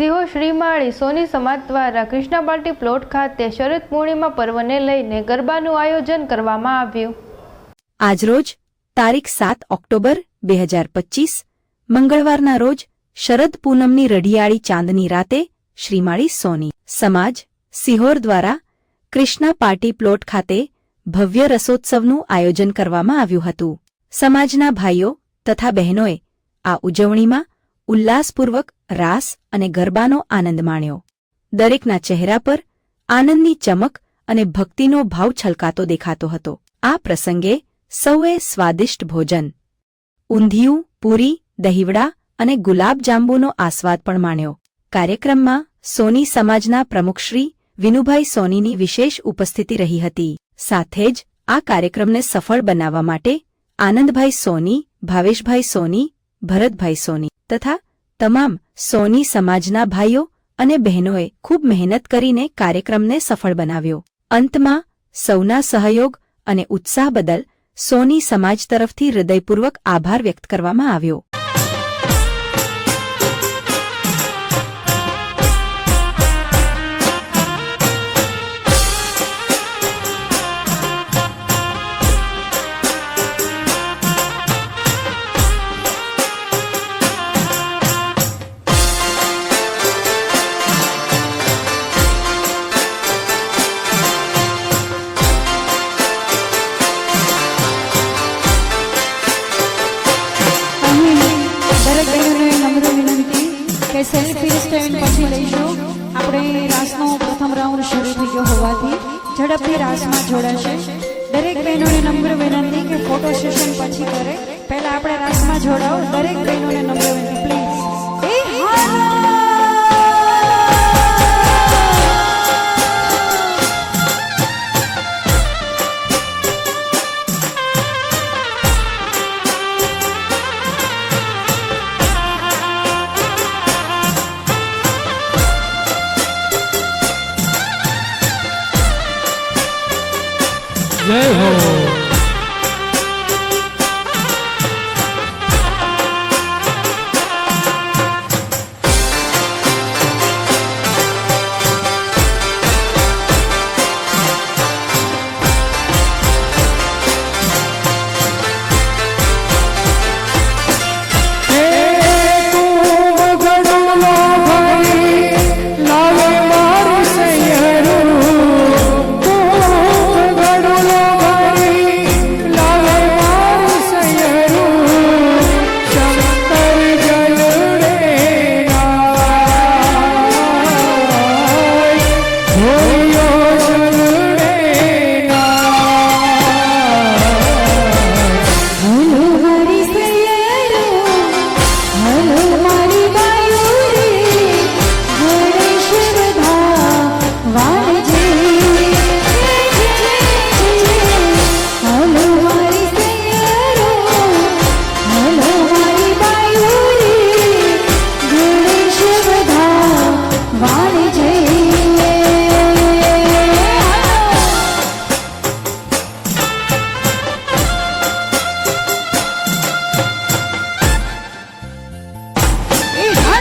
સિંહો શ્રીમાળી સોની સમાજ દ્વારા કૃષ્ણા પાર્ટી પ્લોટ ખાતે શરદ પૂર્ણિમા પર્વને લઈને ગરબાનું આયોજન કરવામાં આવ્યું. આજરોજ તારીખ સાત ઓક્ટોબર બે હજાર પચીસ, મંગળવારના રોજ શરદ પૂનમની રઢિયાળી ચાંદની રાતે શ્રીમાળી સોની સમાજ સિહોર દ્વારા કૃષ્ણા પાર્ટી પ્લોટ ખાતે ભવ્ય રસોત્સવનું આયોજન કરવામાં આવ્યું હતું. સમાજના ભાઈઓ તથા બહેનોએ આ ઉજવણીમાં ઉલ્લાસપૂર્વક, રાસ અને ગરબાનો આનંદ માણ્યો. દરેકના ચહેરા પર આનંદની ચમક અને ભક્તિનો ભાવ છલકાતો દેખાતો હતો. આ પ્રસંગે સૌએ સ્વાદિષ્ટ ભોજન, ઊંધિયું, પૂરી, દહીવડા અને ગુલાબજાંબુનો આસ્વાદ પણ માણ્યો. કાર્યક્રમમાં સોની સમાજના પ્રમુખશ્રી વિનુભાઈ સોનીની વિશેષ ઉપસ્થિતિ રહી હતી. સાથે જ આ કાર્યક્રમને સફળ બનાવવા માટે આનંદભાઈ સોની, ભાવેશભાઈ સોની, ભરતભાઈ સોની તથા તમામ સોની સમાજના ભાઈઓ અને બહેનોએ ખૂબ મહેનત કરીને કાર્યક્રમને સફળ બનાવ્યો. અંતમાં સૌના સહયોગ અને ઉત્સાહ બદલ સોની સમાજ તરફથી હૃદયપૂર્વક આભાર વ્યક્ત કરવામાં આવ્યો. દરેક બહેનોને નમ્ર વિનંતી કે સેલ્ફી સ્ટેન્ડ પછી લઈશું. આપણે રાસનો પ્રથમ રાઉન્ડ શરૂ થઈ ગયો હોવાથી ઝડપથી રાસમાં જોડાશે. દરેક બહેનોને નમ્ર વિનંતી કે ફોટો સેશન પછી કરે. પહેલા આપણે રાસમાં જોડાઓ. દરેક બહેનોને Bezerro.